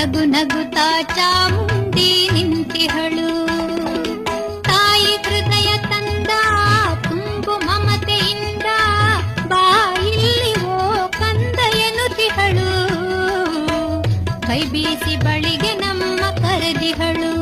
ನಗು ನಗುತ್ತಾ ಚಾಮುಂಡಿ ನಿಂತಿಹಳು ತಾಯಿ ಹೃದಯ ತಂದ ತುಂಬು ಮಮತೆಯಿಂದ ಬಾಯಿಲ್ಲಿ ಓ ಕಂದ ಎನ್ನುತ್ತಿಹಳು ಕೈ ಬೀಸಿ ಬಳಿಗೆ ನಮ್ಮ ಕರೆದಿಹಳು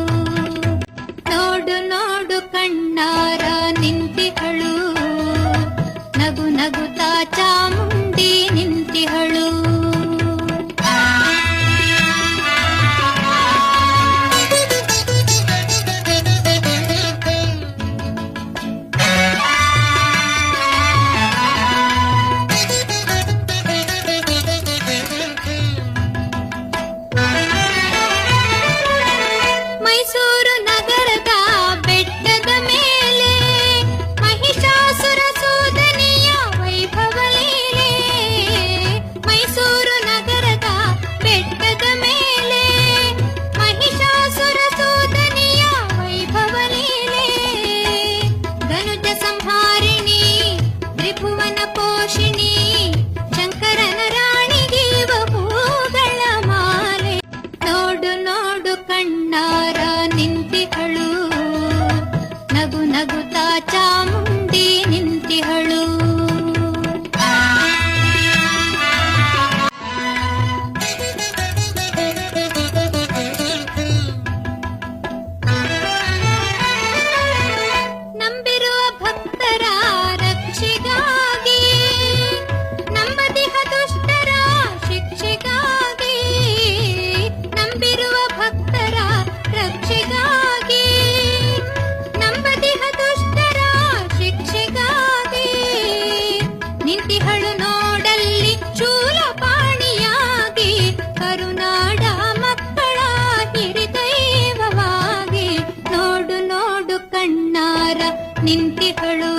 ನಿಂತಿಹಳು.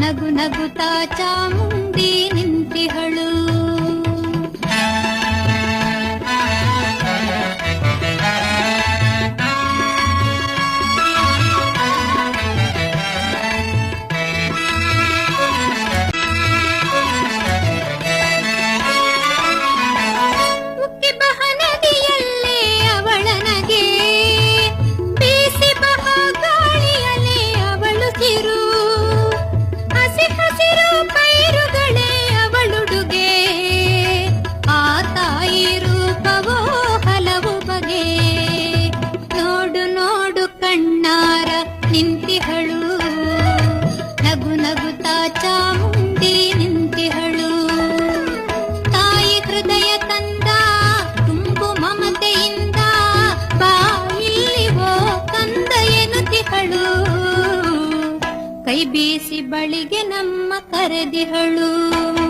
ನಗು ನಗುತ್ತಾ ಚಾಮುಂಡಿ ನಿಂತಿಹಳು. ನಿಂತಿಹಳು. ನಗು ನಗುತ್ತಾ ಚಾಮುಂಡಿ ನಿಂತಿಹಳು. ತಾಯಿ ಹೃದಯ ತಂದ, ತುಂಬು ಮಮತೆಯಿಂದ ಬಾಯಿಲ್ಲಿವೋ ಕಂದ ಎನ್ನುತ್ತಿಹಳು ಕೈ ಬೀಸಿ ಬಳಿಗೆ ನಮ್ಮ ಕರೆದಿಹಳು.